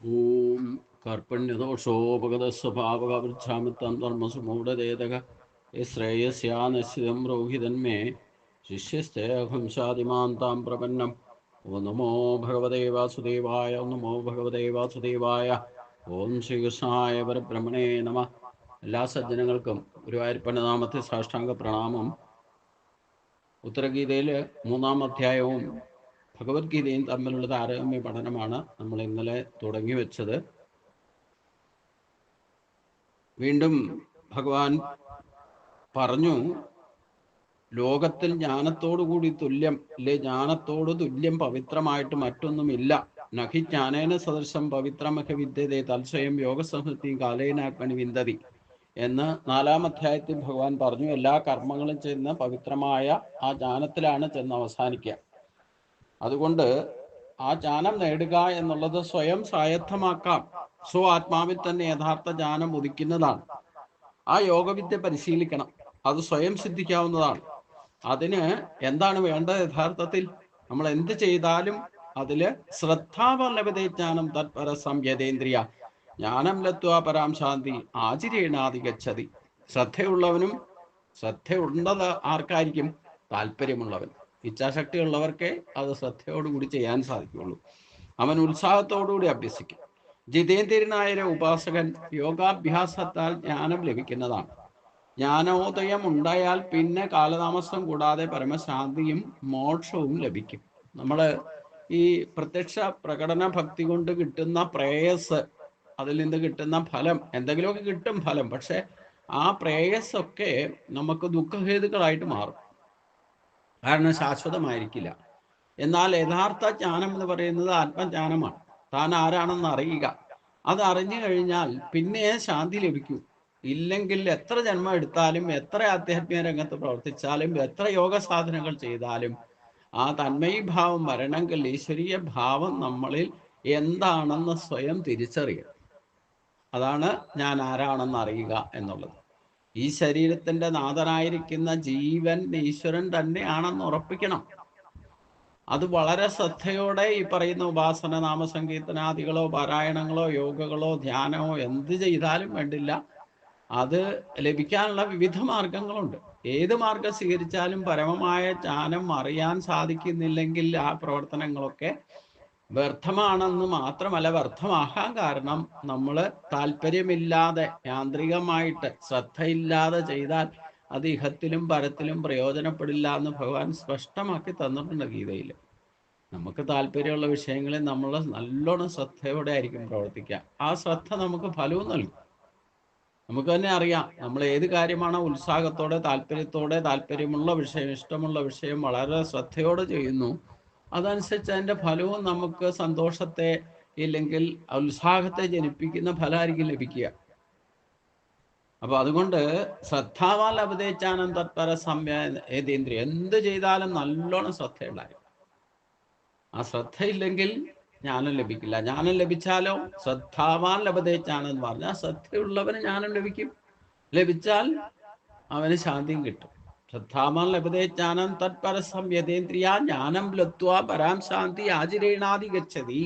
ഓം കർപ്പണ്യദോഷോപഗതസ്വഭാവകവൃക്ഷാമിത്തം ധർമ്മസുമൂഢദേതക ശ്രേയസ്യാനശ്രിതം രോഹിതന്മേ ശിഷ്യസ്തേ അഹംസാദിമാന്താം പ്രപന്നം ഓ നമോ ഭഗവതേ വാസുദേവായ നമോ ഭഗവതേ വാസുദേവായ ഓം ശ്രീകൃഷ്ണായ പരബ്രഹ്മണേ നമ എല്ലാ സജ്ജനങ്ങൾക്കും ഗുരുവായൂരപ്പന്റെ സാഷ്ടാംഗ പ്രണാമം ഉത്തരഗീതയിൽ മൂന്നാം അധ്യായവും ഭഗവത്ഗീതയും തമ്മിലുള്ള താരതമ്യ പഠനമാണ് നമ്മൾ ഇന്നലെ തുടങ്ങി വെച്ചത്. വീണ്ടും ഭഗവാൻ പറഞ്ഞു ലോകത്തിൽ ജ്ഞാനത്തോടു കൂടി തുല്യം അല്ലെ ജ്ഞാനത്തോട് തുല്യം പവിത്രമായിട്ട് മറ്റൊന്നുമില്ല. നഹി ജ്ഞാനേന സദൃശം പവിത്രമഹ വിദ്യതേ തൽസ്വയം യോഗസംഹൃതി കാലേനാത്മനി വിന്തതി എന്ന് നാലാം അധ്യായത്തിൽ ഭഗവാൻ പറഞ്ഞു എല്ലാ കർമ്മങ്ങളും ചെന്ന് പവിത്രമായ ആ ജ്ഞാനത്തിലാണ് ചെന്ന് അവസാനിക്കുക. അതുകൊണ്ട് ആ ജ്ഞാനം നേടുക എന്നുള്ളത് സ്വയം സ്വായത്തമാക്കാം. സ്വ ആത്മാവിൽ തന്നെ യഥാർത്ഥ ജ്ഞാനം ഉദിക്കുന്നതാണ്. ആ യോഗവിദ്യ പരിശീലിക്കണം. അത് സ്വയം സിദ്ധിക്കാവുന്നതാണ്. അതിന് എന്താണ് വേണ്ടത് യഥാർത്ഥത്തിൽ? നമ്മൾ എന്ത് ചെയ്താലും അതിൽ ശ്രദ്ധാവല്ലഭതേ ജ്ഞാനം തത്പര സംയതേന്ദ്രിയ ജ്ഞാനം ലത്വ പരാം ശാന്തി ആചിരേണാതി ഗച്ഛതി ശ്രദ്ധയുള്ളവനും ശ്രദ്ധയുള്ളത് ആർക്കായിരിക്കും? താല്പര്യമുള്ളവൻ. ഇച്ഛാശക്തി ഉള്ളവർക്കേ അത് ശ്രദ്ധയോടുകൂടി ചെയ്യാൻ സാധിക്കുള്ളൂ അവൻ ഉത്സാഹത്തോടുകൂടി അഭ്യസിക്കും. ജിതേന്ദ്രനായ ഉപാസകൻ യോഗാഭ്യാസത്താൽ ജ്ഞാനം ലഭിക്കുന്നതാണ്. ജ്ഞാനോദയം ഉണ്ടായാൽ പിന്നെ കാലതാമസം കൂടാതെ പരമശാന്തിയും മോക്ഷവും ലഭിക്കും. നമ്മൾ ഈ പ്രത്യക്ഷ പ്രകടന ഭക്തി കൊണ്ട് കിട്ടുന്ന പ്രേയസ് അതിൽ നിന്ന് കിട്ടുന്ന ഫലം എന്തെങ്കിലുമൊക്കെ കിട്ടും ഫലം. പക്ഷെ ആ പ്രേയസ്സൊക്കെ നമുക്ക് ദുഃഖഹേതുക്കളായിട്ട് മാറും. കാരണം ശാശ്വതമായിരിക്കില്ല. എന്നാൽ യഥാർത്ഥ ജ്ഞാനം എന്ന് പറയുന്നത് ആത്മജ്ഞാനമാണ്. താൻ ആരാണെന്ന് അറിയുക. അത് അറിഞ്ഞു കഴിഞ്ഞാൽ പിന്നെ ശാന്തി ലഭിക്കൂ. ഇല്ലെങ്കിൽ എത്ര ജന്മം എടുത്താലും എത്ര ആധ്യാത്മിക രംഗത്ത് പ്രവർത്തിച്ചാലും എത്ര യോഗ സാധനങ്ങൾ ചെയ്താലും ആ തന്മയീഭാവം വരണമെങ്കിൽ ഈശ്വരീയ ഭാവം നമ്മളിൽ എന്താണെന്ന് സ്വയം തിരിച്ചറിയണം. അതാണ് ഞാൻ ആരാണെന്ന് അറിയുക എന്നുള്ളത്. ഈ ശരീരത്തിന്റെ നാഥനായിരിക്കുന്ന ജീവൻ ഈശ്വരൻ തന്നെയാണെന്ന് ഉറപ്പിക്കണം. അത് വളരെ ശ്രദ്ധയോടെ ഈ പറയുന്ന ഉപാസന നാമസങ്കീർത്തനാദികളോ പാരായണങ്ങളോ യോഗകളോ ധ്യാനമോ എന്ത് ചെയ്താലും വേണ്ടില്ല. അത് ലഭിക്കാനുള്ള വിവിധ മാർഗങ്ങളുണ്ട്. ഏത് മാർഗം സ്വീകരിച്ചാലും പരമമായ ജ്ഞാനം അറിയാൻ സാധിക്കുന്നില്ലെങ്കിൽ ആ പ്രവർത്തനങ്ങളൊക്കെ വ്യർത്ഥമാണെന്ന് മാത്രമല്ല വ്യർത്ഥമാകാൻ കാരണം നമ്മൾ താല്പര്യമില്ലാതെ യാന്ത്രികമായിട്ട് ശ്രദ്ധയില്ലാതെ ചെയ്താൽ അത് ഇഹത്തിലും പരത്തിലും പ്രയോജനപ്പെടില്ല എന്ന് ഭഗവാൻ സ്പഷ്ടമാക്കി തന്നിട്ടുണ്ട് ഗീതയിൽ നമുക്ക് താല്പര്യമുള്ള വിഷയങ്ങളിൽ നമ്മൾ നല്ലോണം ശ്രദ്ധയോടെ ആയിരിക്കും പ്രവർത്തിക്കുക. ആ ശ്രദ്ധ നമുക്ക് ഫലവും നൽകും. നമുക്ക് തന്നെ അറിയാം നമ്മൾ ഏത് കാര്യമാണോ ഉത്സാഹത്തോടെ താല്പര്യത്തോടെ താല്പര്യമുള്ള വിഷയം ഇഷ്ടമുള്ള വിഷയം വളരെ ശ്രദ്ധയോടെ ചെയ്യുന്നു. അതനുസരിച്ച് അതിന്റെ ഫലവും നമുക്ക് സന്തോഷത്തെ ഇല്ലെങ്കിൽ ഉത്സാഹത്തെ ജനിപ്പിക്കുന്ന ഫലമായിരിക്കും ലഭിക്കുക. അപ്പൊ അതുകൊണ്ട് ശ്രദ്ധാവാൽ അപദേശാനം തത്പര സമയേന്ദ്രിയ എന്ത് ചെയ്താലും നല്ലോണം ശ്രദ്ധയുണ്ടായിരുന്നു ആ ശ്രദ്ധയില്ലെങ്കിൽ ജ്ഞാനം ലഭിക്കില്ല. ജ്ഞാനം ലഭിച്ചാലോ? ശ്രദ്ധാവാൻ ലഭതേച്ചാണെന്ന് പറഞ്ഞാൽ ശ്രദ്ധയുള്ളവന് ജ്ഞാനം ലഭിക്കും. ലഭിച്ചാൽ അവന് ശാന്തിയും കിട്ടും. ശ്രദ്ധാവാൻ ലഭതേജ്ഞാനം തത്പര സംയതേന്ദ്രിയ ജ്ഞാനം ലത്വ പരാം ശാന്തി ആചരേണാതി ഗച്ഛതി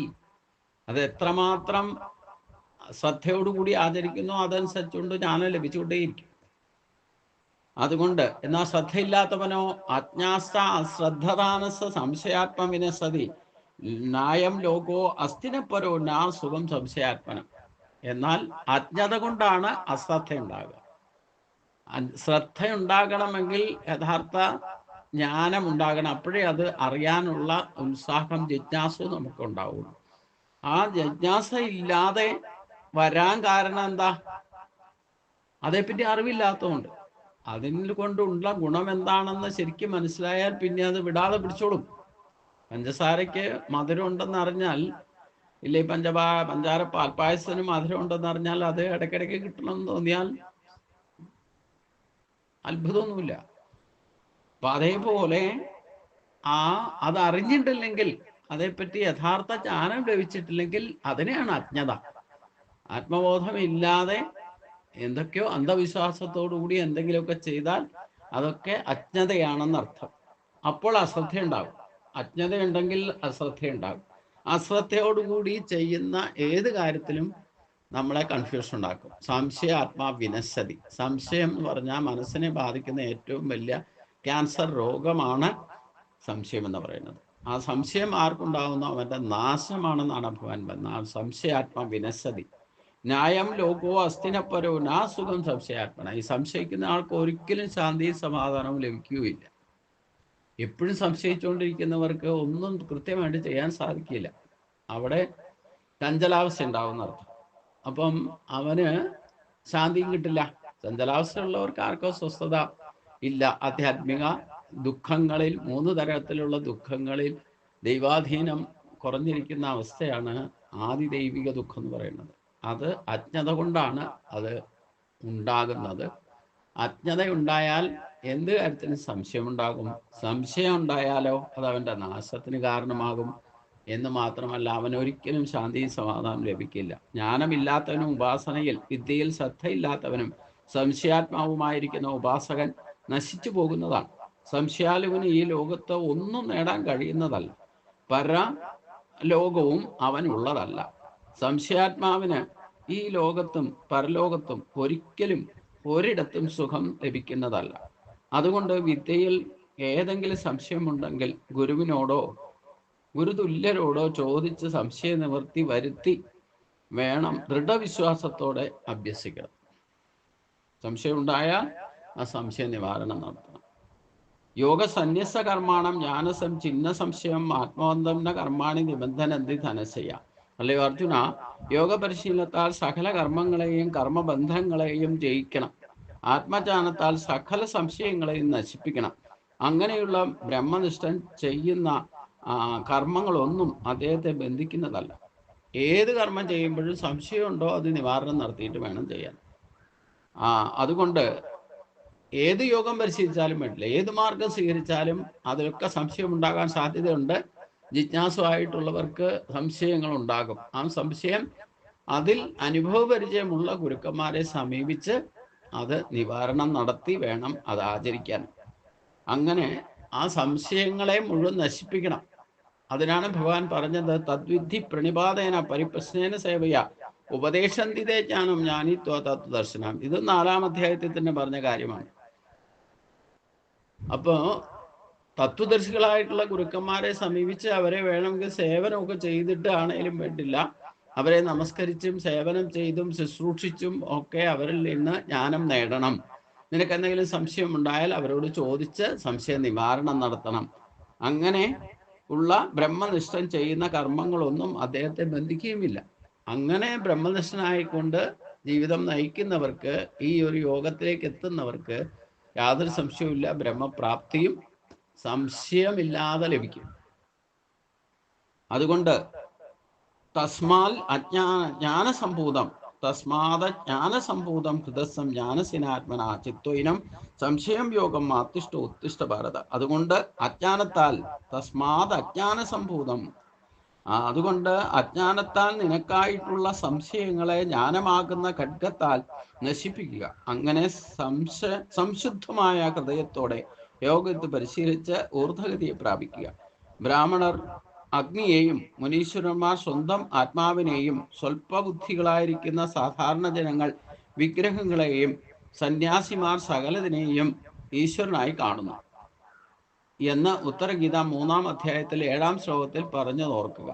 അത് എത്രമാത്രം ശ്രദ്ധയോടുകൂടി ആചരിക്കുന്നു അതനുസരിച്ചുകൊണ്ട് ജ്ഞാനം ലഭിച്ചുകൊണ്ടേയിരിക്കും. അതുകൊണ്ട് എന്നാൽ ശ്രദ്ധയില്ലാത്തവനോ അജ്ഞാസ അശ്രദ്ധദാനസ സംശയാത്മവിനസതി നായം ലോകോ അസ്ഥിനപ്പരോ നാ സുഖം സംശയാത്മനം. എന്നാൽ അജ്ഞത കൊണ്ടാണ് അശ്രദ്ധ ഉണ്ടാകുക ശ്രദ്ധ ഉണ്ടാകണമെങ്കിൽ യഥാർത്ഥ ജ്ഞാനം ഉണ്ടാകണം അപ്പോഴേ അത് അറിയാനുള്ള ഉത്സാഹം ജിജ്ഞാസ നമുക്ക് ഉണ്ടാവുള്ളൂ ആ ജിജ്ഞാസ ഇല്ലാതെ വരാൻ കാരണം എന്താ? അതേപ്പറ്റി അറിവില്ലാത്തതുകൊണ്ട്. അതിനെ കൊണ്ടുള്ള ഗുണം എന്താണെന്ന് ശരിക്കും മനസ്സിലായാൽ പിന്നെ അത് വിടാതെ പിടിച്ചോളും. പഞ്ചസാരയ്ക്ക് മധുരം ഉണ്ടെന്ന് അറിഞ്ഞാൽ ഇല്ലേ പഞ്ചപാ പഞ്ചാര പാൽപ്പായസത്തിന് മധുരം ഉണ്ടെന്ന് അറിഞ്ഞാൽ അത് ഇടയ്ക്കിടയ്ക്ക് കിട്ടണമെന്ന് തോന്നിയാൽ അത്ഭുതമൊന്നുമില്ല. അപ്പൊ അതേപോലെ ആ അത് അറിഞ്ഞിട്ടില്ലെങ്കിൽ അതേപ്പറ്റി യഥാർത്ഥ ജ്ഞാനം ലഭിച്ചിട്ടില്ലെങ്കിൽ അതിനെയാണ് അജ്ഞത. ആത്മബോധം ഇല്ലാതെ എന്തൊക്കെയോ അന്ധവിശ്വാസത്തോടുകൂടി എന്തെങ്കിലുമൊക്കെ ചെയ്താൽ അതൊക്കെ അജ്ഞതയാണെന്നർത്ഥം. അപ്പോൾ അശ്രദ്ധ ഉണ്ടാകും അജ്ഞതയുണ്ടെങ്കിൽ അശ്രദ്ധയുണ്ടാകും. അശ്രദ്ധയോടുകൂടി ചെയ്യുന്ന ഏത് കാര്യത്തിലും നമ്മളെ കൺഫ്യൂഷൻ ഉണ്ടാക്കും. സംശയ ആത്മാ വിനശതി സംശയം എന്ന് പറഞ്ഞാൽ മനസ്സിനെ ബാധിക്കുന്ന ഏറ്റവും വലിയ ക്യാൻസർ രോഗമാണ് സംശയം എന്ന് പറയുന്നത്. ആ സംശയം ആർക്കുണ്ടാകുന്ന അവന്റെ നാശമാണെന്നാണ് ഭഗവാൻ പറഞ്ഞത്. സംശയാത്മാ വിനശതി ന്യായം ലോകോ അസ്ഥിനപ്പരോ നാ സുഖം സംശയാത്മന ഈ സംശയിക്കുന്ന ആൾക്ക് ഒരിക്കലും ശാന്തിയും സമാധാനവും ലഭിക്കുകയില്ല. എപ്പോഴും സംശയിച്ചുകൊണ്ടിരിക്കുന്നവർക്ക് ഒന്നും കൃത്യമായിട്ട് ചെയ്യാൻ സാധിക്കില്ല. അവിടെ ചഞ്ചലാവസ്ഥ ഉണ്ടാവുന്ന അർത്ഥം അപ്പം അവന് ശാന്തിയും കിട്ടില്ല. ചഞ്ചലാവസ്ഥ ഉള്ളവർക്ക് ആർക്കോ സ്വസ്ഥത ഇല്ല. ആധ്യാത്മിക ദുഃഖങ്ങളിൽ മൂന്ന് തരത്തിലുള്ള ദുഃഖങ്ങളിൽ ദൈവാധീനം കുറഞ്ഞിരിക്കുന്ന അവസ്ഥയാണ് ആദി ദൈവിക ദുഃഖം എന്ന് പറയുന്നത്. അത് അജ്ഞത കൊണ്ടാണ് അത് ഉണ്ടാകുന്നത്. അജ്ഞത ഉണ്ടായാൽ എന്ത് കാര്യത്തിനും സംശയമുണ്ടാകും. സംശയം ഉണ്ടായാലോ അത് അവന്റെ നാശത്തിന് കാരണമാകും. എന്ന് മാത്രമല്ല അവൻ ഒരിക്കലും ശാന്തിയും സമാധാനം ലഭിക്കില്ല. ജ്ഞാനമില്ലാത്തവനും ഉപാസനയിൽ വിദ്യയിൽ ശ്രദ്ധയില്ലാത്തവനും സംശയാത്മാവുമായിരിക്കുന്ന ഉപാസകൻ നശിച്ചു പോകുന്നതാണ്. സംശയാലുവിന് ഈ ലോകത്ത് ഒന്നും നേടാൻ കഴിയുന്നതല്ല. പര ലോകവും അവനുള്ളതല്ല. സംശയാത്മാവിന് ഈ ലോകത്തും പരലോകത്തും ഒരിക്കലും ഒരിടത്തും സുഖം ലഭിക്കുന്നതല്ല. അതുകൊണ്ട് വിദ്യയിൽ ഏതെങ്കിലും സംശയമുണ്ടെങ്കിൽ ഗുരുവിനോടോ ഗുരുതുല്യരോടോ ചോദിച്ച് സംശയ നിവൃത്തി വരുത്തി വേണം ദൃഢവിശ്വാസത്തോടെ അഭ്യസിക്കണം സംശയം ഉണ്ടായാൽ ആ സംശയ നിവാരണം നടത്തണം. യോഗ സന്യസ കർമാണം ജ്ഞാനസം ചിഹ്ന സംശയം ആത്മബന്ധം കർമാണി നിബന്ധനന്തി ധനശയ അല്ലയോ അർജുന? യോഗ പരിശീലനത്താൽ സകല കർമ്മങ്ങളെയും കർമ്മബന്ധങ്ങളെയും ജയിക്കണം. ആത്മജ്ഞാനത്താൽ സകല സംശയങ്ങളെയും നശിപ്പിക്കണം. അങ്ങനെയുള്ള ബ്രഹ്മനിഷ്ഠൻ ചെയ്യുന്ന കർമ്മങ്ങളൊന്നും അദ്ദേഹത്തെ ബന്ധിക്കുന്നതല്ല. ഏത് കർമ്മം ചെയ്യുമ്പോഴും സംശയമുണ്ടോ അത് നിവാരണം നടത്തിയിട്ട് വേണം ചെയ്യാൻ. ആ അതുകൊണ്ട് ഏത് യോഗം പരിശീലിച്ചാലും വേണ്ടില്ല. ഏത് മാർഗം സ്വീകരിച്ചാലും അതിലൊക്കെ സംശയം ഉണ്ടാകാൻ സാധ്യതയുണ്ട്. ജിജ്ഞാസുവായിട്ടുള്ളവർക്ക് സംശയങ്ങൾ ഉണ്ടാകും ആ സംശയം അതിൽ അനുഭവപരിചയമുള്ള ഗുരുക്കന്മാരെ സമീപിച്ച് അത് നിവാരണം നടത്തി വേണം അത് ആചരിക്കാൻ. അങ്ങനെ ആ സംശയങ്ങളെ മുഴുവൻ നശിപ്പിക്കണം. അതിനാണ് ഭഗവാൻ പറഞ്ഞത് തദ്വിധി പ്രണിപാതേന പരിപ്രശ്നേന സേവയ. ഉപദേശന്തിതേ ജ്ഞാനം ജ്ഞാനിത്വ തത്വദർശനം ഇത് നാലാം അധ്യായത്തിൽ തന്നെ പറഞ്ഞ കാര്യമാണ്. അപ്പോ തത്വദർശികളായിട്ടുള്ള ഗുരുക്കന്മാരെ സമീപിച്ച് അവരെ വേണമെങ്കിൽ സേവനമൊക്കെ ചെയ്തിട്ട് ആണെങ്കിലും വേണ്ടില്ല. അവരെ നമസ്കരിച്ചും സേവനം ചെയ്തും ശുശ്രൂഷിച്ചും ഒക്കെ അവരിൽ നിന്ന് ജ്ഞാനം നേടണം. നിനക്ക് എന്തെങ്കിലും സംശയം ഉണ്ടായാൽ അവരോട് ചോദിച്ച് സംശയ നിവാരണം നടത്തണം. അങ്ങനെ ഉള്ള ബ്രഹ്മനിഷ്ഠൻ ചെയ്യുന്ന കർമ്മങ്ങളൊന്നും അദ്ദേഹത്തെ ബന്ധിക്കുകയുമില്ല. അങ്ങനെ ബ്രഹ്മനിഷ്ഠനായിക്കൊണ്ട് ജീവിതം നയിക്കുന്നവർക്ക് ഈ ഒരു യോഗത്തിലേക്ക് എത്തുന്നവർക്ക് യാതൊരു സംശയവുമില്ല. ബ്രഹ്മപ്രാപ്തിയും സംശയമില്ലാതെ ലഭിക്കും. അതുകൊണ്ട് തസ്മാൽ അജ്ഞാന ജ്ഞാനസംഭൂതം തസ്മാത് ജ്ഞാനസംഭൂതം ഹൃദസ്സം ജ്ഞാനസിനാത്മന ചിത്വയിനം സംശയം യോഗം മാത്തിഷ്ട ഉത്തിഷ്ട ഭാരത അതുകൊണ്ട് അജ്ഞാനത്താൽ തസ്മാത് അജ്ഞാനസംഭൂതം. അതുകൊണ്ട് അജ്ഞാനത്താൽ നിനക്കായിട്ടുള്ള സംശയങ്ങളെ ജ്ഞാനമാകുന്ന ഖഡ്ഗത്താൽ നശിപ്പിക്കുക. അങ്ങനെ സംശ സംശുദ്ധമായ ഹൃദയത്തോടെ യോഗത്തെ പരിശീലിച്ച് ഊർധഗതിയെ പ്രാപിക്കുക. ബ്രാഹ്മണർ അഗ്നിയെയും മുനീശ്വരന്മാർ സ്വന്തം ആത്മാവിനെയും സ്വൽപ്പബുദ്ധികളായിരിക്കുന്ന സാധാരണ ജനങ്ങൾ വിഗ്രഹങ്ങളെയും സന്യാസിമാർ സകലതിനെയും ഈശ്വരനായി കാണുന്നു. എന്ന് ഉത്തരഗീത മൂന്നാം അധ്യായത്തിൽ ഏഴാം ശ്ലോകത്തിൽ പറഞ്ഞു ഓർക്കുക.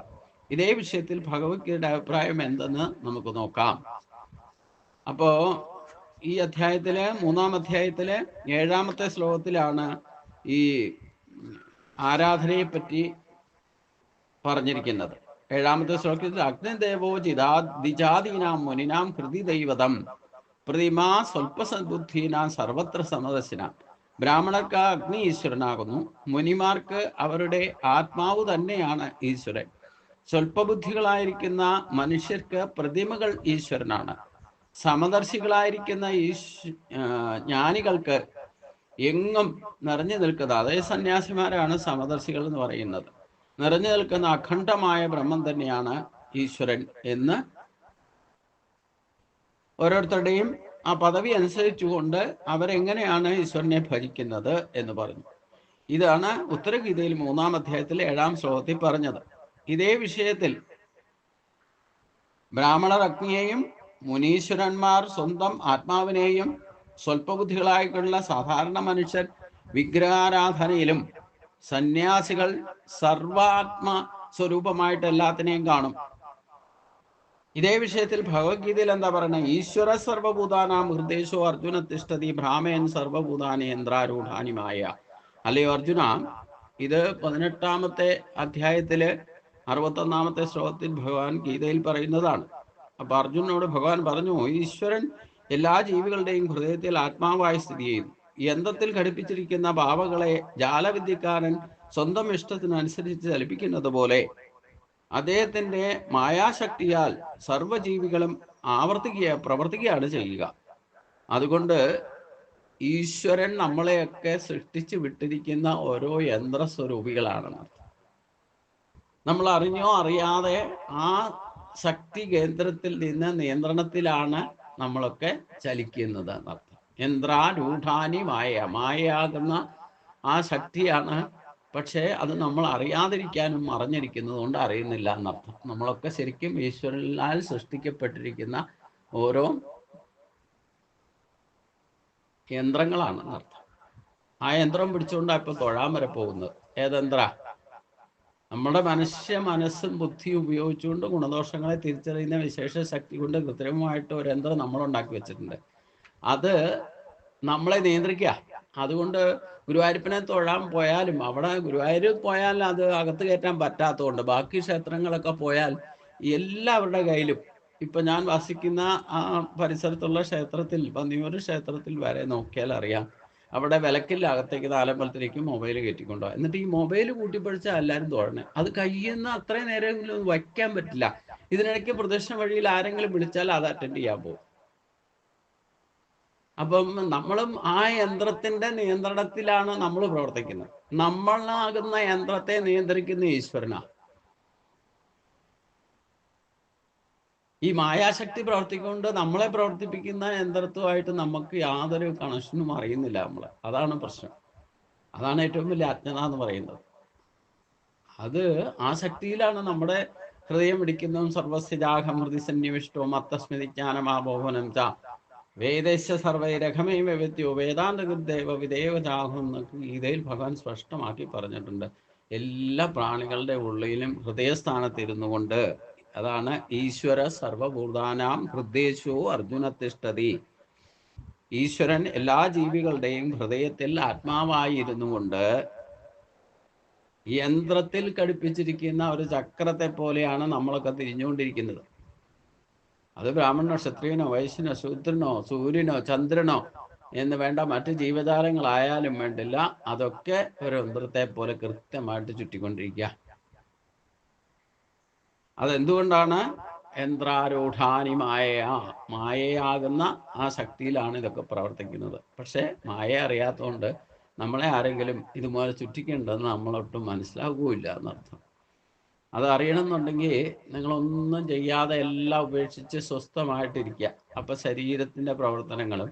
ഇതേ വിഷയത്തിൽ ഭഗവത്ഗീതയുടെ അഭിപ്രായം എന്തെന്ന് നമുക്ക് നോക്കാം. അപ്പോ ഈ അധ്യായത്തിലെ മൂന്നാം അധ്യായത്തിലെ ഏഴാമത്തെ ശ്ലോകത്തിലാണ് ഈ ആരാധനയെ പറ്റി പറഞ്ഞിരിക്കുന്നത്. ഏഴാമത്തെ ശ്ലോകത്തിൽ അഗ്നിദേവോ ജിതാ ദിജാതീനാം മുനിനാം ഹൃദി ദൈവതം. പ്രതിമാ സ്വൽപ്പസദ്ബുദ്ധീനാം സർവത്ര സമദർശനാം ബ്രാഹ്മണർക്ക് അഗ്നി ഈശ്വരനാകുന്നു. മുനിമാർക്ക് അവരുടെ ആത്മാവ് തന്നെയാണ് ഈശ്വരൻ. സ്വൽപ്പബുദ്ധികളായിരിക്കുന്ന മനുഷ്യർക്ക് പ്രതിമകൾ ഈശ്വരനാണ്. സമദർശികളായിരിക്കുന്ന ഈശ് ജ്ഞാനികൾക്ക് എങ്ങും നിറഞ്ഞു നിൽക്കുന്നത് അതേ സന്യാസിമാരാണ് സമദർശികൾ എന്ന് പറയുന്നത്. നിറഞ്ഞു നിൽക്കുന്ന അഖണ്ഡമായ ബ്രഹ്മം തന്നെയാണ് ഈശ്വരൻ എന്ന് ഓരോരുത്തരുടെയും ആ പദവി അനുസരിച്ചുകൊണ്ട് അവരെങ്ങനെയാണ് ഈശ്വരനെ ഭജിക്കുന്നത് എന്ന് പറഞ്ഞു. ഇതാണ് ഉത്തരഗീതയിൽ മൂന്നാം അധ്യായത്തിൽ ഏഴാം ശ്ലോകത്തിൽ പറഞ്ഞത്. ഇതേ വിഷയത്തിൽ ബ്രാഹ്മണർ അഗ്നിയെയും മുനീശ്വരന്മാർ സ്വന്തം ആത്മാവിനെയും സ്വൽപ്പബുദ്ധികളായിട്ടുള്ള സാധാരണ മനുഷ്യർ വിഗ്രഹാരാധനയിലും സന്യാസികൾ സർവാത്മ സ്വരൂപമായിട്ട് എല്ലാത്തിനെയും കാണും. ഇതേ വിഷയത്തിൽ ഭഗവത്ഗീതയിൽ എന്താ പറയുന്നത്? ഈശ്വര സർവഭൂതാനാം ഹൃദയശോ അർജുന തിഷ്ടതി ഭ്രാമയൻ സർവഭൂതാനി യന്ത്രാരൂഢാനിമായ അല്ലയോ അർജുന? ഇത് പതിനെട്ടാമത്തെ അധ്യായത്തിൽ അറുപത്തൊന്നാമത്തെ ശ്ലോകത്തിൽ ഭഗവാൻ ഗീതയിൽ പറയുന്നതാണ്. അപ്പൊ അർജുനോട് ഭഗവാൻ പറഞ്ഞു ഈശ്വരൻ എല്ലാ ജീവികളുടെയും ഹൃദയത്തിൽ ആത്മാവായി സ്ഥിതി ചെയ്യുന്നു. യന്ത്രത്തിൽ ഘടിപ്പിച്ചിരിക്കുന്ന ഭാവകളെ ജാലവിദ്യക്കാരൻ സ്വന്തം ഇഷ്ടത്തിനനുസരിച്ച് ചലിപ്പിക്കുന്നത് പോലെ അദ്ദേഹത്തിന്റെ മായാശക്തിയാൽ സർവജീവികളും ആവർത്തിക്കുക പ്രവർത്തിക്കുകയാണ് ചെയ്യുക. അതുകൊണ്ട് ഈശ്വരൻ നമ്മളെയൊക്കെ സൃഷ്ടിച്ചു വിട്ടിരിക്കുന്ന ഓരോ യന്ത്രസ്വരൂപികളാണെന്ന് നമ്മൾ അറിഞ്ഞോ അറിയാതെ ആ ശക്തി കേന്ദ്രത്തിൽ നിന്ന് നിയന്ത്രണത്തിലാണ് നമ്മളൊക്കെ ചലിക്കുന്നത് എന്നർത്ഥം. യന്ത്രാരൂഢാനി മായ മായയാകുന്ന ആ ശക്തിയാണ്. പക്ഷേ അത് നമ്മൾ അറിയാതിരിക്കാനും അറിഞ്ഞിരിക്കുന്നത് കൊണ്ട് അറിയുന്നില്ല എന്നർത്ഥം. നമ്മളൊക്കെ ശരിക്കും ഈശ്വരനാൽ സൃഷ്ടിക്കപ്പെട്ടിരിക്കുന്ന ഓരോ യന്ത്രങ്ങളാണ് എന്നർത്ഥം. ആ യന്ത്രം പിടിച്ചുകൊണ്ടാണ് ഇപ്പൊ തൊഴാൻ വരെ പോകുന്നത്. ഏതെന്ത്ര? നമ്മുടെ മനുഷ്യ മനസ്സും ബുദ്ധിയും ഉപയോഗിച്ചുകൊണ്ട് ഗുണദോഷങ്ങളെ തിരിച്ചറിയുന്ന വിശേഷ ശക്തി കൊണ്ട് കൃത്രിമമായിട്ട് ഒരു യന്ത്രം നമ്മൾ ഉണ്ടാക്കി വെച്ചിട്ടുണ്ട്. അത് നമ്മളെ നിയന്ത്രിക്കുക. അതുകൊണ്ട് ഗുരുവായൂരപ്പനെ തൊഴാൻ പോയാലും അവിടെ ഗുരുവായൂർ പോയാൽ അത് അകത്ത് കയറ്റാൻ പറ്റാത്തതുകൊണ്ട് ബാക്കി ക്ഷേത്രങ്ങളൊക്കെ പോയാൽ എല്ലാവരുടെ കയ്യിലും ഇപ്പൊ ഞാൻ വസിക്കുന്ന ആ പരിസരത്തുള്ള ക്ഷേത്രത്തിൽ പന്നിയൂർ ക്ഷേത്രത്തിൽ വരെ നോക്കിയാൽ അറിയാം. അവിടെ വിലക്കില്ല അകത്തേക്ക് താലമ്പലത്തിലേക്ക് മൊബൈൽ കയറ്റിക്കൊണ്ടുപോകാം എന്നിട്ട് ഈ മൊബൈൽ കൂട്ടിപ്പഴിച്ചാൽ എല്ലാവരും തോഴണേ. അത് കയ്യുന്ന അത്രയും നേരം വയ്ക്കാൻ പറ്റില്ല. ഇതിനിടയ്ക്ക് പ്രദക്ഷിണ വഴിയിൽ ആരെങ്കിലും വിളിച്ചാൽ അത് അറ്റൻഡ് ചെയ്യാൻ പോകും. അപ്പം നമ്മളും ആ യന്ത്രത്തിന്റെ നിയന്ത്രണത്തിലാണ് നമ്മൾ പ്രവർത്തിക്കുന്നത്. നമ്മളാകുന്ന യന്ത്രത്തെ നിയന്ത്രിക്കുന്ന ഈശ്വരനാ. ഈ മായാശക്തി പ്രവർത്തിക്കൊണ്ട് നമ്മളെ പ്രവർത്തിപ്പിക്കുന്ന യന്ത്രത്തുമായിട്ട് നമുക്ക് യാതൊരു കണക്ഷനും അറിയുന്നില്ല നമ്മളെ. അതാണ് പ്രശ്നം. അതാണ് ഏറ്റവും വലിയ അജ്ഞത എന്ന് പറയുന്നത്. അത് ആ ശക്തിയിലാണ് നമ്മുടെ ഹൃദയം പിടിക്കുന്നതും സർവസ്യജാഹമൃതി സന്നിവിഷ്ടവും അത്തസ്മൃതി ജ്ഞാനമാബോധനം ച വേദസ്യ സർവൈരഘമേവ വ്യത്യോ വേദാന്ത ഗുരുദേവ വിദേവജാഹം എന്നൊക്കെ ഗീതയിൽ ഭഗവാൻ സ്പഷ്ടമാക്കി പറഞ്ഞിട്ടുണ്ട്. എല്ലാ പ്രാണികളുടെ ഉള്ളിലും ഹൃദയസ്ഥാനത്തിരുന്നു കൊണ്ട് അതാണ് ഈശ്വര സർവഭൂതാനാം ഹൃദയശോ അർജുനത്തിഷ്ടതി ഈശ്വരൻ എല്ലാ ജീവികളുടെയും ഹൃദയത്തിൽ ആത്മാവായി ഇരുന്നു കൊണ്ട് യന്ത്രത്തിൽ ഘടിപ്പിച്ചിരിക്കുന്ന ഒരു ചക്രത്തെ പോലെയാണ് നമ്മളൊക്കെ തിരിഞ്ഞുകൊണ്ടിരിക്കുന്നത്. അത് ബ്രാഹ്മണനോ ക്ഷത്രിയനോ വൈശ്യനോ ശൂദ്രനോ സൂര്യനോ ചന്ദ്രനോ എന്ന് വേണ്ട മറ്റ് ജീവതാരങ്ങളായാലും വേണ്ടില്ല. അതൊക്കെ ഒരു യന്ത്രത്തെ പോലെ കൃത്യമായിട്ട് ചുറ്റിക്കൊണ്ടിരിക്കുക. അതെന്തുകൊണ്ടാണ്? യന്ത്രാരൂഢാനി മായ മായയാകുന്ന ആ ശക്തിയിലാണ് ഇതൊക്കെ പ്രവർത്തിക്കുന്നത്. പക്ഷെ മായ അറിയാത്തതുകൊണ്ട് നമ്മളെ ആരെങ്കിലും ഇതുപോലെ ചുറ്റിക്കേണ്ടതെന്ന് നമ്മളൊട്ടും മനസ്സിലാകുകയില്ല എന്നർത്ഥം. അത് അറിയണമെന്നുണ്ടെങ്കിൽ നിങ്ങളൊന്നും ചെയ്യാതെ എല്ലാം ഉപേക്ഷിച്ച് സ്വസ്ഥമായിട്ടിരിക്കുക. അപ്പൊ ശരീരത്തിന്റെ പ്രവർത്തനങ്ങളും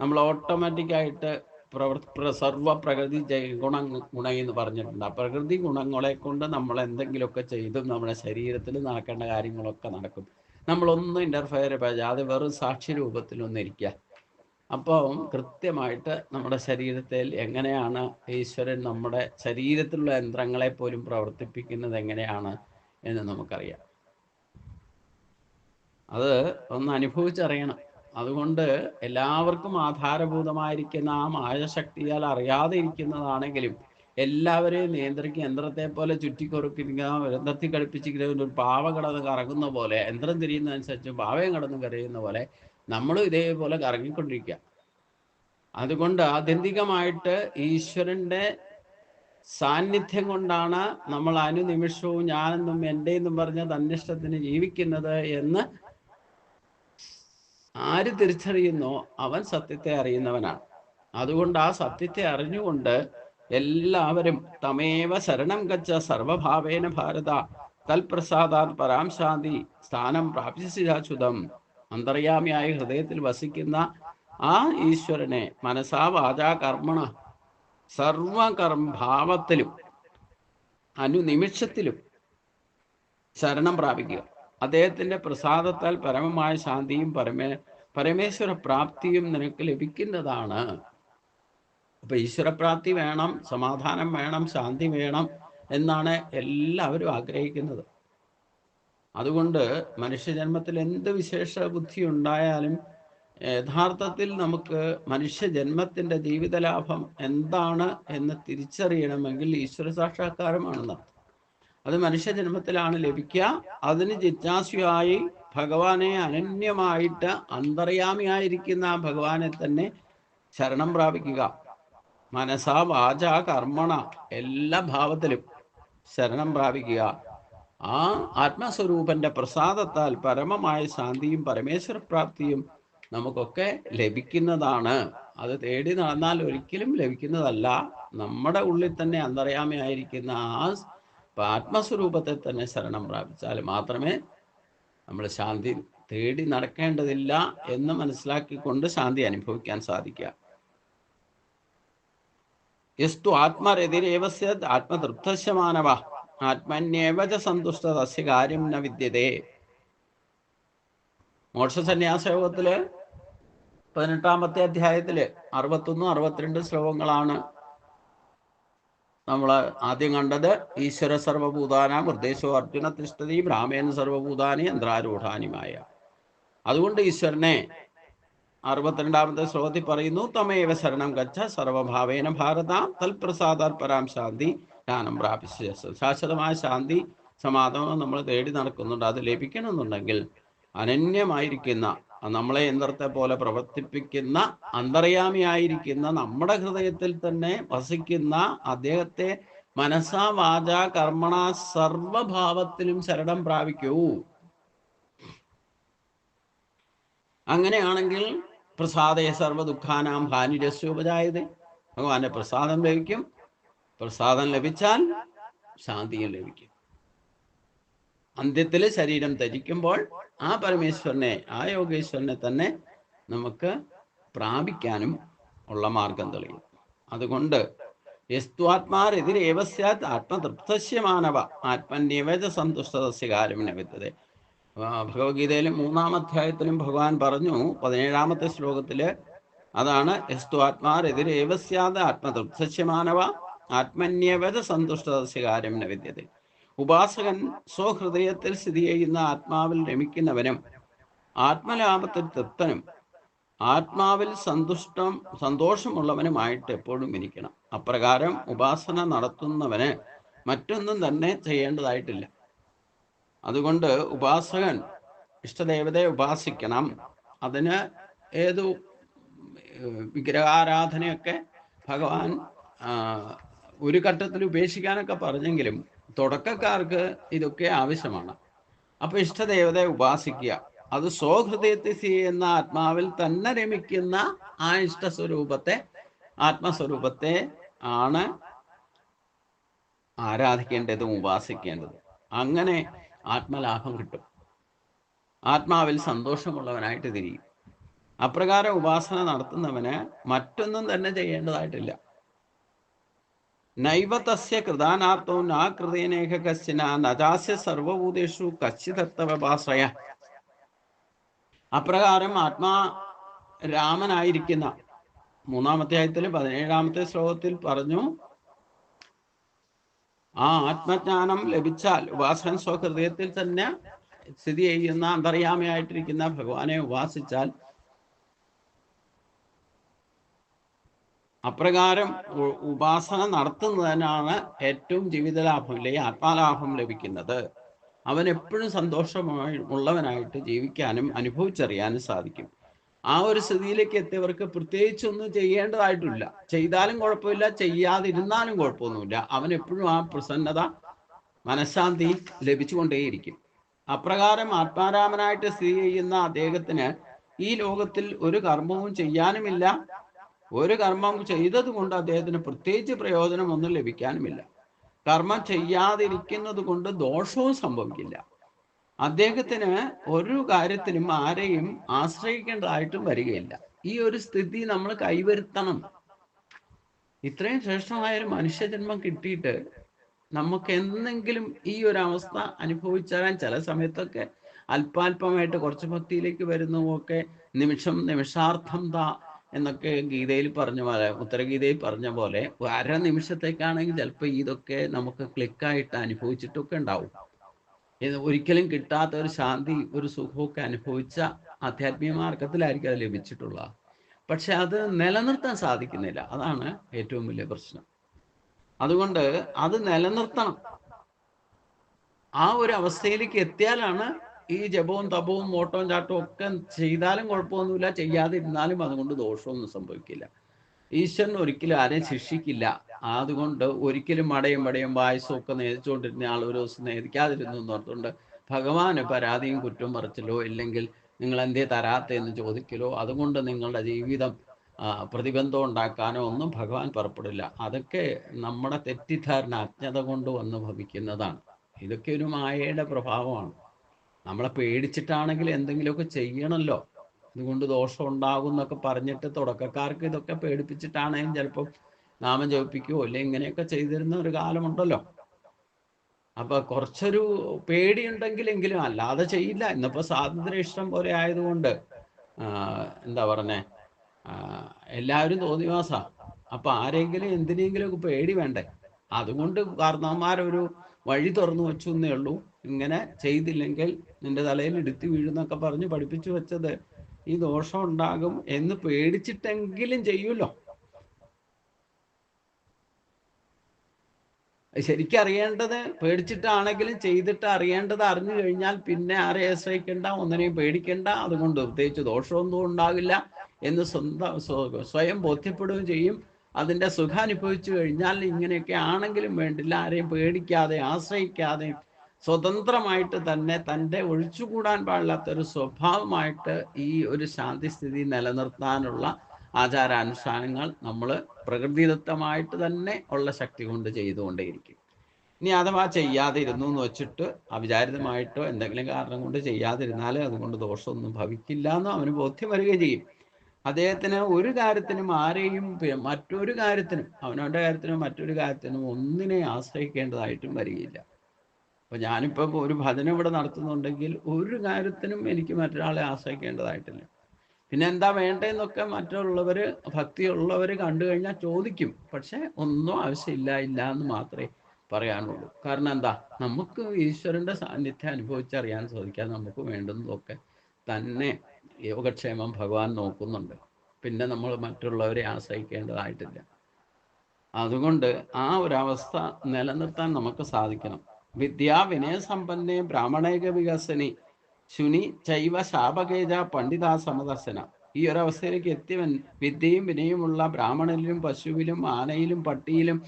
നമ്മൾ ഓട്ടോമാറ്റിക്കായിട്ട് പ്രവർ സർവ പ്രകൃതി ഗുണ ഗുണ എന്ന് പറഞ്ഞിട്ടുണ്ട്. ആ പ്രകൃതി ഗുണങ്ങളെ കൊണ്ട് നമ്മൾ എന്തെങ്കിലുമൊക്കെ ചെയ്തും നമ്മുടെ ശരീരത്തിൽ നടക്കേണ്ട കാര്യങ്ങളൊക്കെ നടക്കും. നമ്മളൊന്നും ഇന്റർഫെയർ ചെയ്യാതെ വെറും സാക്ഷി രൂപത്തിലൊന്നും ഇരിക്കുക. അപ്പം കൃത്യമായിട്ട് നമ്മുടെ ശരീരത്തിൽ എങ്ങനെയാണ് ഈശ്വരൻ നമ്മുടെ ശരീരത്തിലുള്ള യന്ത്രങ്ങളെ പോലും പ്രവർത്തിപ്പിക്കുന്നത് എങ്ങനെയാണ് എന്ന് നമുക്കറിയാം. അത് ഒന്ന് അനുഭവിച്ചറിയണം. അതുകൊണ്ട് എല്ലാവർക്കും ആധാരഭൂതമായിരിക്കുന്ന ആ മായശക്തിയാൽ അറിയാതെ ഇരിക്കുന്നതാണെങ്കിലും എല്ലാവരെയും നിയന്ത്രിക്കുക യന്ത്രത്തെ പോലെ ചുറ്റിക്കൊറുക്കിരിക്കുന്ന യന്ത്രത്തിൽ ഒരു പാവ കടന്ന് കറങ്ങുന്ന പോലെ യന്ത്രം തിരിയുന്നതനുസരിച്ച് പാവയും കടന്ന് കരയുന്ന പോലെ നമ്മളും ഇതേപോലെ കറങ്ങിക്കൊണ്ടിരിക്കുക അതുകൊണ്ട് ആത്യന്തികമായിട്ട് ഈശ്വരന്റെ സാന്നിധ്യം കൊണ്ടാണ് നമ്മൾ അനുനിമിഷവും ഞാനെന്നും എന്റെ എന്നും പറഞ്ഞ തന്നിഷ്ടത്തിന് ജീവിക്കുന്നത് എന്ന് ആര് തിരിച്ചറിയുന്നോ അവൻ സത്യത്തെ അറിയുന്നവനാണ്. അതുകൊണ്ട് ആ സത്യത്തെ അറിഞ്ഞുകൊണ്ട് എല്ലാവരും തമേവ ശരണം ഗച്ച സർവഭാവേന ഭാരത തൽപ്രസാദാൻ പരാം ശാന്തി സ്ഥാനം പ്രാപിച്ചാച്യുതം അന്തർയാമിയായ ഹൃദയത്തിൽ വസിക്കുന്ന ആ ഈശ്വരനെ മനസാ വാചാ കർമ്മണ സർവകർമ്മ ഭാവത്തിലും അനുനിമിഷത്തിലും ശരണം പ്രാപിക്കുക. അദ്ദേഹത്തിന്റെ പ്രസാദത്താൽ പരമമായ ശാന്തിയും പരമേ പരമേശ്വര പ്രാപ്തിയും നിനക്ക് ലഭിക്കുന്നതാണ്. അപ്പൊ ഈശ്വരപ്രാപ്തി വേണം സമാധാനം വേണം ശാന്തി വേണം എന്നാണ് എല്ലാവരും ആഗ്രഹിക്കുന്നത്. അതുകൊണ്ട് മനുഷ്യജന്മത്തിൽ എന്ത് വിശേഷ ബുദ്ധി ഉണ്ടായാലും യഥാർത്ഥത്തിൽ നമുക്ക് മനുഷ്യജന്മത്തിന്റെ ജീവിത ലാഭം എന്താണ് എന്ന് തിരിച്ചറിയണമെങ്കിൽ ഈശ്വര സാക്ഷാത്കാരമാണെന്ന് അത് മനുഷ്യജന്മത്തിലാണ് ലഭിക്കുക. അതിന് ജിജ്ഞാസുയായി ഭഗവാനെ അനന്യമായിട്ട് അന്തർയാമിയായിരിക്കുന്ന ആ ഭഗവാനെ തന്നെ ശരണം പ്രാപിക്കുക. മനസാ വാച കർമ്മണ എല്ലാ ഭാവത്തിലും ശരണം പ്രാപിക്കുക. ആ ആത്മസ്വരൂപന്റെ പ്രസാദത്താൽ പരമമായ ശാന്തിയും പരമേശ്വര പ്രാപ്തിയും നമുക്കൊക്കെ ലഭിക്കുന്നതാണ്. അത് തേടി നടന്നാൽ ഒരിക്കലും ലഭിക്കുന്നതല്ല. നമ്മുടെ ഉള്ളിൽ തന്നെ അന്തർയാമയായിരിക്കുന്ന ആ ആത്മസ്വരൂപത്തെ തന്നെ ശരണം പ്രാപിച്ചാൽ മാത്രമേ നമ്മൾ ശാന്തി തേടി നടക്കേണ്ടതില്ല എന്ന് മനസ്സിലാക്കിക്കൊണ്ട് ശാന്തി അനുഭവിക്കാൻ സാധിക്കുക. യസ്തു ആത്മരതിരേവസ്യ സ്യാത് ആത്മതൃപ്തശമാനവ സന്തുഷ്ട തസ്യ കാര്യം ന വിദ്യതേ. മോക്ഷസന്യാസയോഗത്തിൽ പതിനെട്ടാമത്തെ അധ്യായത്തിൽ അറുപത്തൊന്ന് അറുപത്തിരണ്ട് ശ്ലോകങ്ങളാണ് നമ്മൾ ആദ്യം കണ്ടത്. ഈശ്വര സർവഭൂതാന നിർദ്ദേശോ അർജുന തിഷ്ഠതി ബ്രാഹ്മേന സർവഭൂതാനി യന്ത്രാരൂഢാനിമായ അതുകൊണ്ട് ഈശ്വരനെ അറുപത്തിരണ്ടാമത്തെ ശ്ലോകത്തിൽ പറയുന്നു തമേവ ശരണം ഗച്ഛ സർവഭാവേന ഭാരത തൽപ്രസാദാൽ പരാം ശാന്തി. ജ്ഞാനം പ്രാപിച്ച ശാശ്വതമായ ശാന്തി സമാധാനം നമ്മൾ തേടി നടക്കുന്നുണ്ട്. അത് ലഭിക്കണമെന്നുണ്ടെങ്കിൽ അനന്യമായിരിക്കുന്ന നമ്മളെ യന്ത്രത്തെ പോലെ പ്രവർത്തിപ്പിക്കുന്ന അന്തർയാമിയായിരിക്കുന്ന നമ്മുടെ ഹൃദയത്തിൽ തന്നെ വസിക്കുന്ന അദ്ദേഹത്തെ മനസ്സാ വാച കർമ്മണ സർവഭാവത്തിലും ശരണം പ്രാപിക്കൂ. അങ്ങനെയാണെങ്കിൽ പ്രസാദയ സർവ ദുഃഖാനാം ഹാനിരസ്യോപജായത്. ഭഗവാന്റെ പ്രസാദം ലഭിക്കും. പ്രസാദം ലഭിച്ചാൽ ശാന്തിയും ലഭിക്കും. അന്ത്യത്തിൽ ശരീരം ധരിക്കുമ്പോൾ ആ പരമേശ്വരനെ ആ യോഗേശ്വരനെ തന്നെ നമുക്ക് പ്രാപിക്കാനും ഉള്ള മാർഗം തെളിയും. അതുകൊണ്ട് യസ്ത്വാത്മാരെതിരേവ സ്യാത് ആത്മതൃപ്തസ്യമാനവ സന്തുഷ്ടതസ്യ കാര്യം വിദ്യത ഭഗവത്ഗീതയിലെ മൂന്നാം അധ്യായത്തിലും ഭഗവാൻ പറഞ്ഞു പതിനേഴാമത്തെ ശ്ലോകത്തിൽ അതാണ് യസ്തു ആത്മാരെതിരേവ സ്യാത് ആത്മതൃപ്തസ്യമാനവ ആത്മന്യവേദ സന്തുഷ്ടതസ്യ ന വിദ്യത ഉപാസകൻ സ്വഹൃദയത്തിൽ സ്ഥിതി ചെയ്യുന്ന ആത്മാവിൽ രമിക്കുന്നവനും ആത്മലാഭത്തിൽ തൃപ്തനും ആത്മാവിൽ സന്തുഷ്ടം സന്തോഷമുള്ളവനുമായിട്ട് എപ്പോഴും ഇരിക്കണം. അപ്രകാരം ഉപാസന നടത്തുന്നവന് മറ്റൊന്നും തന്നെ ചെയ്യേണ്ടതായിട്ടില്ല. അതുകൊണ്ട് ഉപാസകൻ ഇഷ്ടദേവതയെ ഉപാസിക്കണം. അതിന് ഏതു വിഗ്രഹാരാധനയൊക്കെ ഭഗവാൻ ഒരു ഘട്ടത്തിൽ ഉപേക്ഷിക്കാനൊക്കെ പറഞ്ഞെങ്കിലും തുടക്കക്കാർക്ക് ഇതൊക്കെ ആവശ്യമാണ്. അപ്പൊ ഇഷ്ടദേവതയെ ഉപാസിക്കുക. അത് സ്വഹൃദയത്തിൽ ചെയ്യുന്ന ആത്മാവിൽ തന്നെ രമിക്കുന്ന ആ ഇഷ്ട ഇഷ്ടസ്വരൂപത്തെ ആത്മസ്വരൂപത്തെ ആണ് ആരാധിക്കേണ്ടതും ഉപാസിക്കേണ്ടതും. അങ്ങനെ ആത്മലാഭം കിട്ടും. ആത്മാവിൽ സന്തോഷമുള്ളവനായിട്ട് തിരിയും. അപ്രകാരം ഉപാസന നടത്തുന്നവന് മറ്റൊന്നും തന്നെ ചെയ്യേണ്ടതായിട്ടില്ല. നൈവ തസ്യ കൃതാനാർത്ഥവും നാ കൃതേനേഹ കശ്ചന നജാസ്യ സർവഭൂതേഷു അപ്രകാരം ആത്മാ രാമനായിരിക്കുന്ന മൂന്നാമത്തെ ആയത്തിൽ പതിനേഴാമത്തെ ശ്ലോകത്തിൽ പറഞ്ഞു ആ ആത്മജ്ഞാനം ലഭിച്ചാൽ ഉപാസകൻ സ്വഹൃദയത്തിൽ തന്നെ സ്ഥിതി ചെയ്യുന്ന അന്തർയാമയായിട്ടിരിക്കുന്ന ഭഗവാനെ ഉപാസിച്ചാൽ അപ്രകാരം ഉപാസന നടത്തുന്നതിനാണ് ഏറ്റവും ജീവിതലാഭം അല്ലെങ്കിൽ ആത്മാലാഭം ലഭിക്കുന്നത്. അവൻ എപ്പോഴും സന്തോഷമായി ഉള്ളവനായിട്ട് ജീവിക്കാനും അനുഭവിച്ചറിയാനും സാധിക്കും. ആ ഒരു സ്ഥിതിയിലേക്ക് എത്തിയവർക്ക് പ്രത്യേകിച്ചൊന്നും ചെയ്യേണ്ടതായിട്ടില്ല. ചെയ്താലും കുഴപ്പമില്ല ചെയ്യാതിരുന്നാലും കുഴപ്പമൊന്നുമില്ല. അവൻ എപ്പോഴും ആ പ്രസന്നത മനഃശാന്തി ലഭിച്ചുകൊണ്ടേയിരിക്കും. അപ്രകാരം ആത്മാരാമനായിട്ട് സ്ഥിതി ചെയ്യുന്ന അദ്ദേഹത്തിന് ഈ ലോകത്തിൽ ഒരു കർമ്മവും ചെയ്യാനുമില്ല. ഒരു കർമ്മം ചെയ്തത് കൊണ്ട് അദ്ദേഹത്തിന് പ്രത്യേകിച്ച് പ്രയോജനം ഒന്നും ലഭിക്കാനുമില്ല. കർമ്മം ചെയ്യാതിരിക്കുന്നത് കൊണ്ട് ദോഷവും സംഭവിക്കില്ല. അദ്ദേഹത്തിന് ഒരു കാര്യത്തിനും ആരെയും ആശ്രയിക്കേണ്ടതായിട്ടും വരികയില്ല. ഈ ഒരു സ്ഥിതി നമ്മൾ കൈവരുത്തണം. ഇത്രയും ശ്രേഷ്ഠമായ ഒരു മനുഷ്യജന്മം കിട്ടിയിട്ട് നമുക്ക് എന്തെങ്കിലും ഈ ഒരു അവസ്ഥ അനുഭവിച്ചാൽ ചില സമയത്തൊക്കെ അല്പാൽപമായിട്ട് കുറച്ച് ഭക്തിയിലേക്ക് വരുന്നതൊക്കെ നിമിഷം നിമിഷാർത്ഥം താ എന്നൊക്കെ ഗീതയിൽ പറഞ്ഞ പോലെ ഉത്തരഗീതയിൽ പറഞ്ഞ പോലെ അര നിമിഷത്തേക്കാണെങ്കിൽ ചിലപ്പോൾ ഇതൊക്കെ നമുക്ക് ക്ലിക്കായിട്ട് അനുഭവിച്ചിട്ടൊക്കെ ഉണ്ടാവും. ഒരിക്കലും കിട്ടാത്ത ഒരു ശാന്തി ഒരു സുഖമൊക്കെ അനുഭവിച്ച ആധ്യാത്മിക മാർഗത്തിലായിരിക്കും അത് ലഭിച്ചിട്ടുള്ളത്. പക്ഷെ അത് നിലനിർത്താൻ സാധിക്കുന്നില്ല. അതാണ് ഏറ്റവും വലിയ പ്രശ്നം. അതുകൊണ്ട് അത് നിലനിർത്തണം. ആ ഒരു അവസ്ഥയിലേക്ക് എത്തിയാലാണ് ഈ ജപവും തപവും ഓട്ടവും ചാട്ടവും ഒക്കെ ചെയ്താലും കുഴപ്പമൊന്നുമില്ല. ചെയ്യാതിരുന്നാലും അതുകൊണ്ട് ദോഷമൊന്നും സംഭവിക്കില്ല. ഈശ്വരൻ ഒരിക്കലും ആരെയും ശിക്ഷിക്കില്ല. അതുകൊണ്ട് ഒരിക്കലും മടയും മടയും വായസും ഒക്കെ നേദിച്ചുകൊണ്ടിരുന്ന ആൾ ഒരു ദിവസം നേദിക്കാതിരുന്നു എന്ന് ഓർത്തുകൊണ്ട് ഭഗവാന് പരാതിയും കുറ്റവും പറച്ചിലോ ഇല്ലെങ്കിൽ നിങ്ങൾ എന്തേ തരാത്തെന്ന് ചോദിക്കലോ? അതുകൊണ്ട് നിങ്ങളുടെ ജീവിതം പ്രതിബന്ധം ഉണ്ടാക്കാനോ ഒന്നും ഭഗവാൻ പുറപ്പെടില്ല. അതൊക്കെ നമ്മുടെ തെറ്റിദ്ധാരണ അജ്ഞത കൊണ്ട് വന്ന് ഭവിക്കുന്നതാണ്. ഇതൊക്കെ ഒരു മായയുടെ പ്രഭാവമാണ്. നമ്മളെ പേടിച്ചിട്ടാണെങ്കിൽ എന്തെങ്കിലുമൊക്കെ ചെയ്യണമല്ലോ ഇതുകൊണ്ട് ദോഷം ഉണ്ടാകും എന്നൊക്കെ പറഞ്ഞിട്ട് തുടക്കക്കാർക്ക് ഇതൊക്കെ പേടിപ്പിച്ചിട്ടാണെങ്കിൽ ചിലപ്പോൾ നാമം ജപിപ്പിക്കുകയോ അല്ലെ ഇങ്ങനെയൊക്കെ ചെയ്തിരുന്ന ഒരു കാലമുണ്ടല്ലോ. അപ്പൊ കുറച്ചൊരു പേടിയുണ്ടെങ്കിലെങ്കിലും അല്ലാതെ ചെയ്യില്ല. ഇന്നിപ്പോ സ്വാതന്ത്ര്യ ഇഷ്ടം പോലെ ആയതുകൊണ്ട് എന്താ പറഞ്ഞേ എല്ലാവരും തോന്നിവാസ. അപ്പൊ ആരെങ്കിലും എന്തിനെങ്കിലും പേടി വേണ്ടേ. അതുകൊണ്ട് കാരണവന്മാരൊരു വഴി തുറന്നു വെച്ചു എന്നേ ഉള്ളൂ. ഇങ്ങനെ ചെയ്തില്ലെങ്കിൽ നിന്റെ തലയിൽ ഇടുത്തി വീഴുന്നൊക്കെ പറഞ്ഞ് പഠിപ്പിച്ചു വെച്ചത് ഈ ദോഷം ഉണ്ടാകും എന്ന് പേടിച്ചിട്ടെങ്കിലും ചെയ്യൂലോ ശരിക്കും അറിയേണ്ടത് പേടിച്ചിട്ടാണെങ്കിലും ചെയ്തിട്ട് അറിയേണ്ടത് അറിഞ്ഞു കഴിഞ്ഞാൽ പിന്നെ ആരെ ആശ്രയിക്കേണ്ട ഒന്നിനെയും പേടിക്കേണ്ട. അതുകൊണ്ട് പ്രത്യേകിച്ച് ദോഷമൊന്നും ഉണ്ടാകില്ല എന്ന് സ്വന്തം സ്വയം ബോധ്യപ്പെടുകയും ചെയ്യും. അതിന്റെ സുഖം അനുഭവിച്ചു കഴിഞ്ഞാൽ ഇങ്ങനെയൊക്കെ ആണെങ്കിലും വേണ്ടില്ല. ആരെയും പേടിക്കാതെ ആശ്രയിക്കാതെ സ്വതന്ത്രമായിട്ട് തന്നെ തന്റെ ഒഴിച്ചുകൂടാൻ പാടില്ലാത്ത ഒരു സ്വഭാവമായിട്ട് ഈ ഒരു ശാന്തിസ്ഥിതി നിലനിർത്താനുള്ള ആചാരാനുഷ്ഠാനങ്ങൾ നമ്മൾ പ്രകൃതിദത്തമായിട്ട് തന്നെ ഉള്ള ശക്തി കൊണ്ട് ചെയ്തുകൊണ്ടേയിരിക്കും. ഇനി അഥവാ ചെയ്യാതെ ഇരുന്നു എന്ന് വെച്ചിട്ട് അവിചാരിതമായിട്ടോ എന്തെങ്കിലും കാരണം കൊണ്ട് ചെയ്യാതിരുന്നാൽ അതുകൊണ്ട് ദോഷമൊന്നും ഭവിക്കില്ല എന്ന് അവന് ബോധ്യം വരികയും ചെയ്യും. അദ്ദേഹത്തിന് ഒരു കാര്യത്തിനും ആരെയും മറ്റൊരു കാര്യത്തിനും അവനവന്റെ കാര്യത്തിനും മറ്റൊരു കാര്യത്തിനും ഒന്നിനെ ആശ്രയിക്കേണ്ടതായിട്ടും വരികയില്ല. അപ്പൊ ഞാനിപ്പോ ഒരു ഭജന ഇവിടെ നടത്തുന്നുണ്ടെങ്കിൽ ഒരു കാര്യത്തിനും എനിക്ക് മറ്റൊരാളെ ആശ്രയിക്കേണ്ടതായിട്ടില്ല. പിന്നെ എന്താ വേണ്ടതെന്നൊക്കെ മറ്റുള്ളവര് ഭക്തിയുള്ളവര് കണ്ടു കഴിഞ്ഞാൽ ചോദിക്കും. പക്ഷെ ഒന്നും ആവശ്യമില്ല ഇല്ല എന്ന് മാത്രമേ പറയാനുള്ളൂ. കാരണം എന്താ? നമുക്ക് ഈശ്വരന്റെ സാന്നിധ്യം അനുഭവിച്ചറിയാൻ സാധിക്കാൻ നമുക്ക് വേണ്ടുന്നതൊക്കെ തന്നെ യോഗക്ഷേമം ഭഗവാൻ നോക്കുന്നുണ്ട്. പിന്നെ നമ്മൾ മറ്റുള്ളവരെ ആശ്രയിക്കേണ്ടതായിട്ടില്ല. അതുകൊണ്ട് ആ ഒരവസ്ഥ നിലനിർത്താൻ നമുക്ക് സാധിക്കണം. വിദ്യാ വിനയസമ്പന്നെ ബ്രാഹ്മണേക വികസനി. ശുനി ചൈവ ശാപകേജ പണ്ഡിതാ സമദർശന ഈ ഒരു അവസ്ഥയിലേക്ക് എത്തിയവൻ വിദ്യയും വിനയുമുള്ള ബ്രാഹ്മണനിലും പശുവിലും ആനയിലും പട്ടിയിലും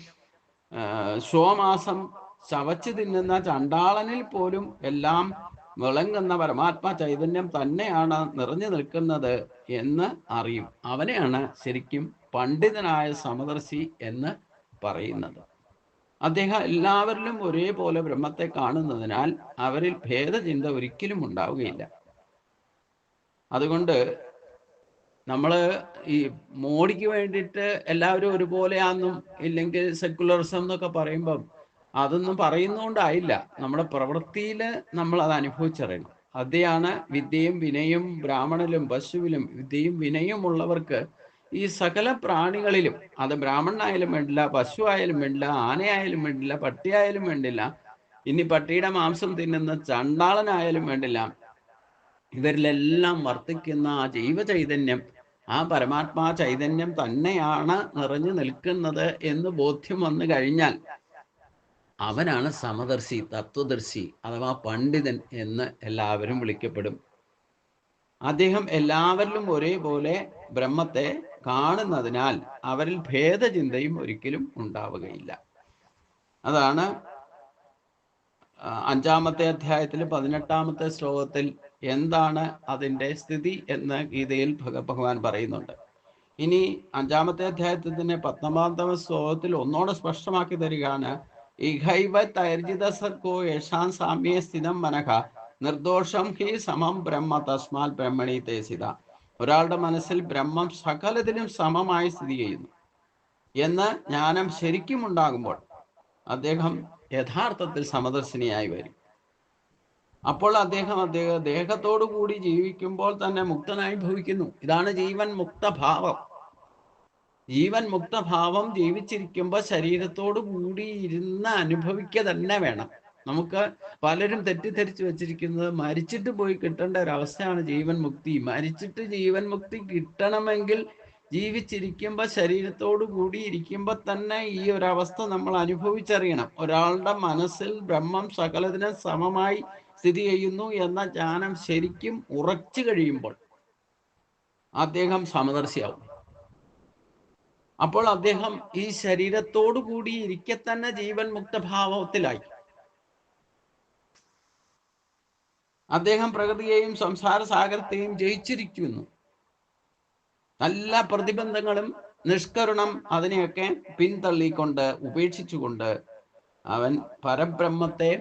ശോമാസം ചവച്ചു തിന്നുന്ന ചണ്ടാളനിൽ പോലും എല്ലാം വിളങ്ങുന്ന പരമാത്മാ ചൈതന്യം തന്നെയാണ് നിറഞ്ഞു നിൽക്കുന്നത് എന്ന് അറിയും. അവനെയാണ് ശരിക്കും പണ്ഡിതനായ സമദർശി എന്ന് പറയുന്നത്. അദ്ദേഹം എല്ലാവരിലും ഒരേപോലെ ബ്രഹ്മത്തെ കാണുന്നതിനാൽ അവരിൽ ഭേദചിന്ത ഒരിക്കലും ഉണ്ടാവുകയില്ല. അതുകൊണ്ട് നമ്മൾ ഈ മോഡിക്ക് വേണ്ടിയിട്ട് എല്ലാവരും ഒരുപോലെയാന്നും ഇല്ലെങ്കിൽ സെക്കുലറിസം എന്നൊക്കെ പറയുമ്പം അതൊന്നും പറയുന്നതുകൊണ്ടായില്ല നമ്മുടെ പ്രവൃത്തിയിൽ നമ്മൾ അത് അനുഭവിച്ചറിയണം. അതെയാണ് വിദ്യയും വിനയും ബ്രാഹ്മണനും പശുവിലും വിദ്യയും വിനയും ഉള്ളവർക്ക് ഈ സകല പ്രാണികളിലും അത് ബ്രാഹ്മണനായാലും വേണ്ടില്ല പശു ആയാലും വേണ്ടില്ല ആനയായാലും വേണ്ടില്ല പട്ടിയായാലും വേണ്ടില്ല ഇനി പട്ടിയുടെ മാംസം തിന്നുന്ന ചണ്ടാളനായാലും വേണ്ടില്ല ഇവരിലെല്ലാം വർത്തിക്കുന്ന ആ ജൈവ ചൈതന്യം ആ പരമാത്മാ ചൈതന്യം തന്നെയാണ് നിറഞ്ഞു നിൽക്കുന്നത് എന്ന് ബോധ്യം വന്നു കഴിഞ്ഞാൽ അവനാണ് സമദർശി തത്വദർശി അഥവാ പണ്ഡിതൻ എന്ന് എല്ലാവരും വിളിക്കപ്പെടും. അദ്ദേഹം എല്ലാവരിലും ഒരേപോലെ ബ്രഹ്മത്തെ കാണുന്നതിനാൽ അവരിൽ ഭേദചിന്തയും ഒരിക്കലും ഉണ്ടാവുകയില്ല. അതാണ് അഞ്ചാമത്തെ അധ്യായത്തിൽ പതിനെട്ടാമത്തെ ശ്ലോകത്തിൽ എന്താണ് അതിന്റെ സ്ഥിതി എന്ന് ഗീതയിൽ ഭഗ ഭഗവാൻ പറയുന്നുണ്ട്. ഇനി അഞ്ചാമത്തെ അധ്യായത്തിൽ തന്നെ പത്തൊമ്പതാം ശ്ലോകത്തിൽ ഒന്നോടെ സ്പഷ്ടമാക്കി തരികയാണ് ഇഹൈവ തൈർജിത സർഗോ യേഷാം സാമ്യേ സ്ഥിതം മനഃ നിർദോഷം ഹി സമം ബ്രഹ്മ തസ്മാൽ ബ്രഹ്മണി തേസിത ഒരാളുടെ മനസ്സിൽ ബ്രഹ്മം സകലത്തിനും സമമായി സ്ഥിതി ചെയ്യുന്നു. എന്ന് ജ്ഞാനം ശരിക്കും ഉണ്ടാകുമ്പോൾ അദ്ദേഹം യഥാർത്ഥത്തിൽ സമദർശിനിയായി വരും. അപ്പോൾ അദ്ദേഹം അദ്ദേഹം ദേഹത്തോടു കൂടി ജീവിക്കുമ്പോൾ തന്നെ മുക്തനായി ഭവിക്കുന്നു. ഇതാണ് ജീവൻ മുക്തഭാവം. ജീവൻ മുക്തഭാവം ജീവിച്ചിരിക്കുമ്പോൾ ശരീരത്തോടു കൂടി ഇരുന്ന് അനുഭവിക്കുക തന്നെ വേണം. നമുക്ക് പലരും തെറ്റിദ്ധരിച്ചു വെച്ചിരിക്കുന്നത് മരിച്ചിട്ട് പോയി കിട്ടേണ്ട ഒരവസ്ഥയാണ് ജീവൻ മുക്തി. മരിച്ചിട്ട് ജീവൻ മുക്തി കിട്ടണമെങ്കിൽ ജീവിച്ചിരിക്കുമ്പോൾ ശരീരത്തോട് കൂടി ഇരിക്കുമ്പോൾ തന്നെ ഈ ഒരവസ്ഥ നമ്മൾ അനുഭവിച്ചറിയണം. ഒരാളുടെ മനസ്സിൽ ബ്രഹ്മം സകലതിനും സമമായി സ്ഥിതി ചെയ്യുന്നു എന്ന ജ്ഞാനം ശരിക്കും ഉറച്ചു കഴിയുമ്പോൾ അദ്ദേഹം സമദർശിയാവും. അപ്പോൾ അദ്ദേഹം ഈ ശരീരത്തോടു കൂടി ഇരിക്കെ തന്നെ ജീവൻ മുക്തഭാവത്തിലായി. അദ്ദേഹം പ്രകൃതിയെയും സംസാര സാഗരത്തെയും ജയിച്ചിരിക്കുന്നു. നല്ല പ്രതിബന്ധങ്ങളും നിഷ്കരുണം അതിനെയൊക്കെ പിന്തള്ളിക്കൊണ്ട് ഉപേക്ഷിച്ചുകൊണ്ട് അവൻ പരബ്രഹ്മത്തെ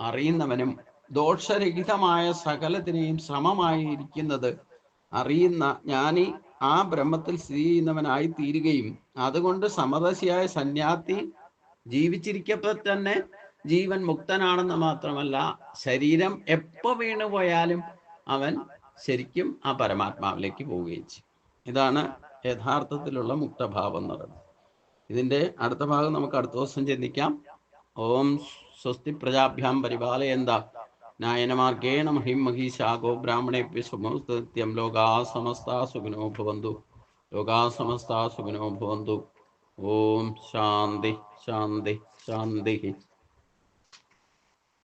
അറിയുന്നവനും ദോഷരഹിതമായ സകലത്തിനെയും ശ്രമമായി ഇരിക്കുന്നത് അറിയുന്ന ജ്ഞാനി ആ ബ്രഹ്മത്തിൽ സ്ഥിതി ചെയ്യുന്നവനായി തീരുകയും അതുകൊണ്ട് സമദശിയായ സന്യാസി ജീവിച്ചിരിക്കപ്പോൾ തന്നെ ജീവൻ മുക്തനാണെന്ന് മാത്രമല്ല ശരീരം എപ്പോ വീണു പോയാലും അവൻ ശരിക്കും ആ പരമാത്മാവിലേക്ക് പോവുകയും ചെയ്യും. ഇതാണ് യഥാർത്ഥത്തിലുള്ള മുക്തഭാവം എന്ന് പറയുന്നത്. ഇതിന്റെ അടുത്ത ഭാഗം നമുക്ക് അടുത്ത ദിവസം ചിന്തിക്കാം. ഓം സ്വസ്തി പ്രജാഭ്യാം പരിപാലയന്ത നായനമാർഗേണ മഹിം മഹീശാഗോ ബ്രാഹ്മണേഭ്യ സുമസ്തൃത്യം ലോകാ സമസ്ത സുഖിനോ ഭവന്തു. ലോകാ സമസ്ത സുഖിനോ ഭവന്തു. ഓം ശാന്തി ശാന്തി ശാന്തി